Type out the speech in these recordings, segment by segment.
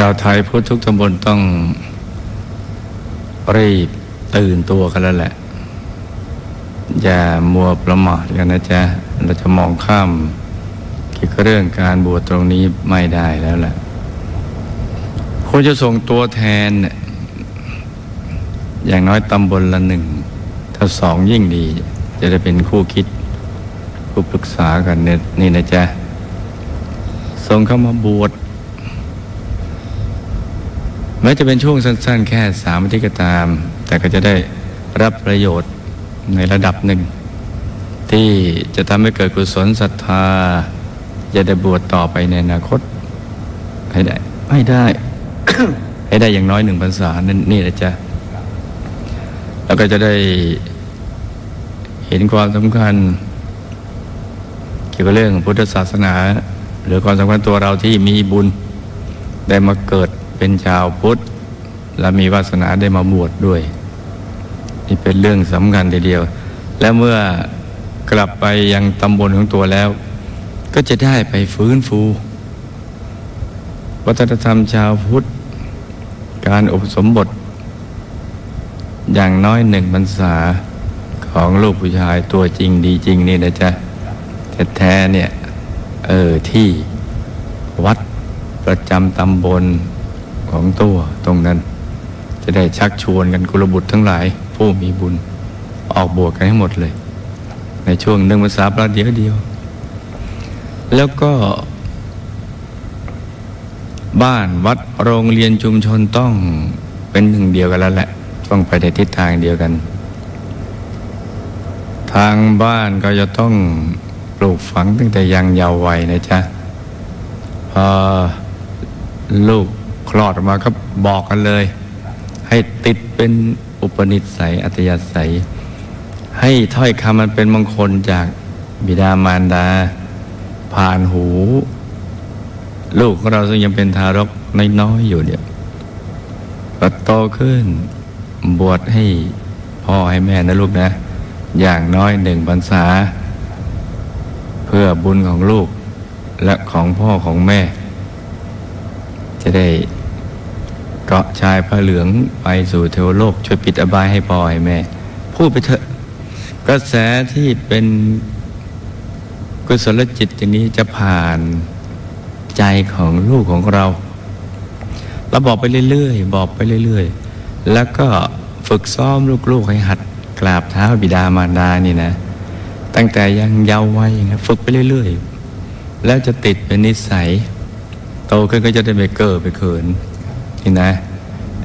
ชาวไทยพุทธทุกตำบลต้องรีบตื่นตัวกันแล้วแหละ อย่ามัวประมาทกันนะจ๊ะ เราจะมองข้ามเกี่ยวกับเรื่องการบวชตรงนี้ไม่ได้แล้วแหละควรจะส่งตัวแทน อย่างน้อยตำบลละหนึ่ง ถ้าสองยิ่งดี จะได้เป็นคู่คิดคู่ปรึกษากันเนี่ยนี่นะจ๊ะส่งเข้ามาบวช แม้จะเป็นช่วงสั้น ๆ แค่สามอาทิตย์ก็ตาม แต่ก็จะได้รับประโยชน์ในระดับหนึ่ง ที่จะทำให้เกิดกุศลศรัทธาจะได้บวชต่อไปในอนาคต ให้ได้ให้ได้ ให้ได้อย่างน้อยหนึ่งพรรษานั่นนี่แหละจ้ะแล้วก็จะได้เห็นความสำคัญ เกี่ยวกับเรื่องพุทธศาสนา หรือความสำคัญตัวเราที่มีบุญได้มาเกิด เป็นชาวพุทธ และมีวาสนาได้มาบวชดด้วย นี่เป็นเรื่องสำคัญทีเดียว และเมื่อกลับไปยังตำบลของตัวแล้ว ก็จะได้ไปฟื้นฟู วัฒนธรรมชาวพุทธ การอุปสมบท อย่างน้อยหนึ่งพรรษาของลูกผู้ชายตัวจริงดีจริงนี่นะจ๊ะแท้ๆเนี่ย เออที่วัดประจำตำบล ของตัวตรงนั้น จะได้ชักชวนกันกุลบุตรทั้งหลาย ผู้มีบุญออกบวชกันให้หมดเลย ในช่วงหนึ่งภาษาประเดียวเดียว แล้วก็ บ้านวัดโรงเรียนชุมชนต้องเป็นหนึ่งเดียวกันแล้วแหละ ต้องไปในทิศทางเดียวกัน ทางบ้านก็จะต้องปลูกฝังตั้งแต่ยังเยาว์วัยนะจ๊ะพอลูก คลอดออกมาก็บอกกันเลย ให้ติดเป็นอุปนิสัยอัตยาศัย ให้ถ้อยคำมันเป็นมงคลจากบิดามารดา ผ่านหู ลูกของเราซึ่งยังเป็นทารกน้อยๆอยู่เนี่ยพอโตขึ้นบวชให้พ่อให้แม่นะลูกนะ อย่างน้อยหนึ่งพรรษา เพื่อบุญของลูกและของพ่อของแม่ จะได้ เกาะชายพระเหลืองไปสู่เทวโลก ช่วยปิดอบายให้พ่อให้แม่ พูดไปเถอะ กระแสที่เป็นกุศลจิตอย่างนี้จะผ่านใจของลูกของเรา เราบอกไปเรื่อยๆ บอกไปเรื่อยๆ แล้วก็ฝึกซ้อมลูกๆให้หัดกราบเท้าบิดามารดานี่นะ ตั้งแต่ยังเยาว์วัยอย่างนี้ฝึกไปเรื่อยๆ แล้วจะติดเป็นนิสัย โตขึ้นก็จะได้ไม่เก้อไปเขิน นี่นะ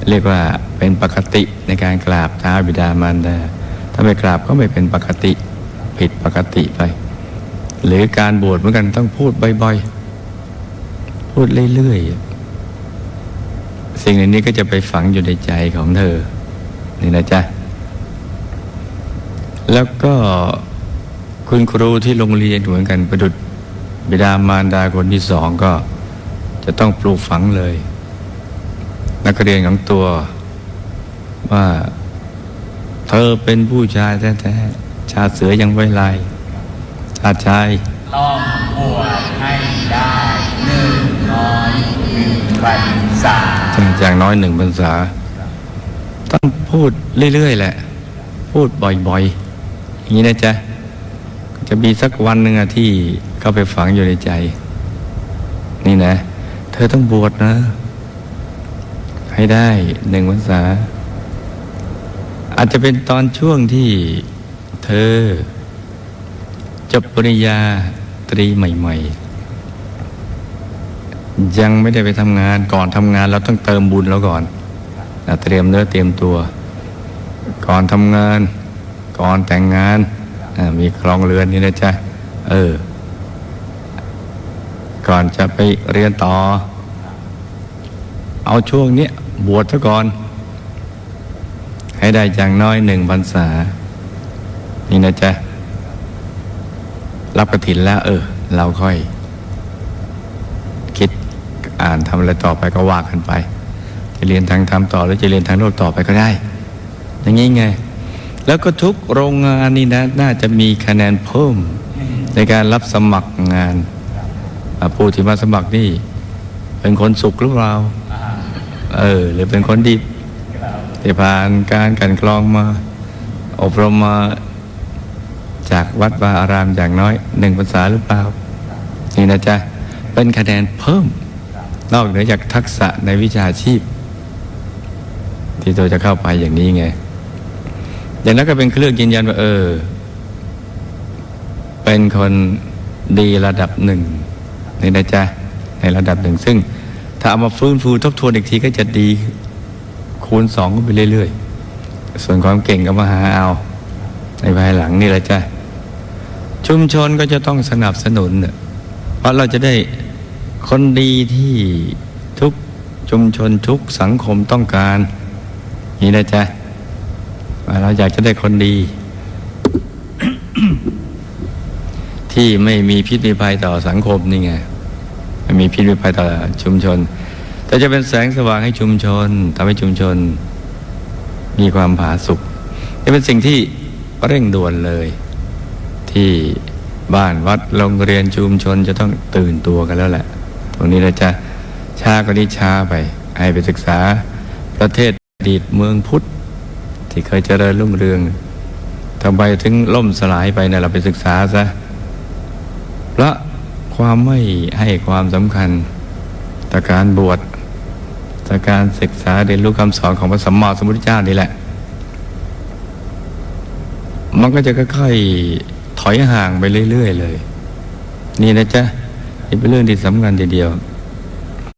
เรียกว่าเป็นปกติในการกราบเท้าบิดามารดา ถ้าไม่กราบก็ไม่เป็นปกติผิดปกติไป หรือการบวชเหมือนกันต้องพูดบ่อยๆ พูดเรื่อยๆ สิ่งเหล่านี้ก็จะไปฝังอยู่ในใจของเธอ นี่นะจ๊ะ แล้วก็คุณครูที่โรงเรียนเหมือนกันประดุษบิดามารดาคนที่สองก็จะต้องปลูกฝังเลย นักเรียนของตัวว่าเธอเป็นผู้ชายแท้ๆชาติเสือยังไว้ลายชาติชายต้องบวชให้ได้หนึ่งน้อยหนึ่งพรรษาอย่างน้อยหนึ่งพรรษา ต้องพูดเรื่อยๆแหละ พูดบ่อยๆ อย่างนี้นะจ๊ะ จะมีสักวันหนึ่งอะที่เข้าไปฝังอยู่ในใจ นี่นะ เธอต้องบวชนะ ให้ได้หนึ่งพรรษา อาจจะเป็นตอนช่วงที่เธอ จบปริญญาตรีใหม่ ๆ ยังไม่ได้ไปทำงานก่อนทำงานเราต้องเติมบุญแล้วก่อนเตรียมเนื้อเตรียมตัว ก่อนทำงาน ก่อนแต่งงานมีครองเรือนนี่นะจ๊ะเออ ก่อนจะไปเรียนต่อ เอาช่วงเนี้ย บวชซะก่อน ให้ได้อย่างน้อยหนึ่งพรรษา นี่นะจ๊ะ รับกระถินแล้ว เออ เราค่อย คิดอ่านทำอะไรต่อไปก็ว่ากันไป จะเรียนทางธรรมต่อ หรือจะเรียนทางโลกต่อไปก็ได้ อย่างนี้ไง แล้วก็ทุกโรงงานนี่นะน่าจะมีคะแนนเพิ่ม ในการรับสมัครงานผู้ที่มาสมัครนี่ เป็นคนสุขหรือเปล่า เออหรือเป็นคนดีที่ผ่านการกันกรองมา อบรมมาจากวัดวาอารามอย่างน้อยหนึ่งภาษาหรือเปล่า นี่นะจ๊ะ เป็นคะแนนเพิ่ม นอกเหนือจากทักษะในวิชาชีพ ที่ตัวจะเข้าไปอย่างนี้ไง อย่างนั้นก็เป็นเครื่องยืนยันว่าเออ เป็นคนดีระดับหนึ่งนี่นะจ๊ะ ในระดับหนึ่งซึ่ง ถ้าเอามาฟื้นฟูทบทวนอีกทีก็จะดีคูณสองไปเรื่อยๆ ส่วนความเก่งก็มาหาเอา ในภายหลังนี่แหละจ้ะชุมชนก็จะต้องสนับสนุนเนี่ยเพราะเราจะได้คนดีที่ทุกชุมชนทุกสังคมต้องการนี่นะจ๊ะเราอยากจะได้คนดี ที่ไม่มีพิษมีภัยต่อสังคมนี่ไง ม่มีพิษมีภัยต่อชุมชน แต่จะเป็นแสงสว่างให้ชุมชนทำให้ชุมชน มีความผาสุกจะเป็นสิ่งที่เร่งด่วนเลย ที่บ้านวัดโรงเรียนชุมชนจะต้องตื่นตัวกันแล้วแหละ ตรงนี้นะจ๊ะช้าก็นี้ช้าไป ให้ไปศึกษาประเทศอดีตเมืองพุทธ ที่เคยเจริญรุ่งเรืองทำไมถึงล่มสลายไปนะเราไปศึกษาซะเพราะ ความไม่ให้ความสำคัญต่อการบวชต่อการศึกษาเรียนรู้คำสอนของพระสัมมาสัมพุทธเจ้านี่แหละ มันก็จะค่อยๆถอยห่างไปเรื่อย ๆ เลย นี่นะจ๊ะนี่เป็นเรื่องที่สำคัญทีเดียว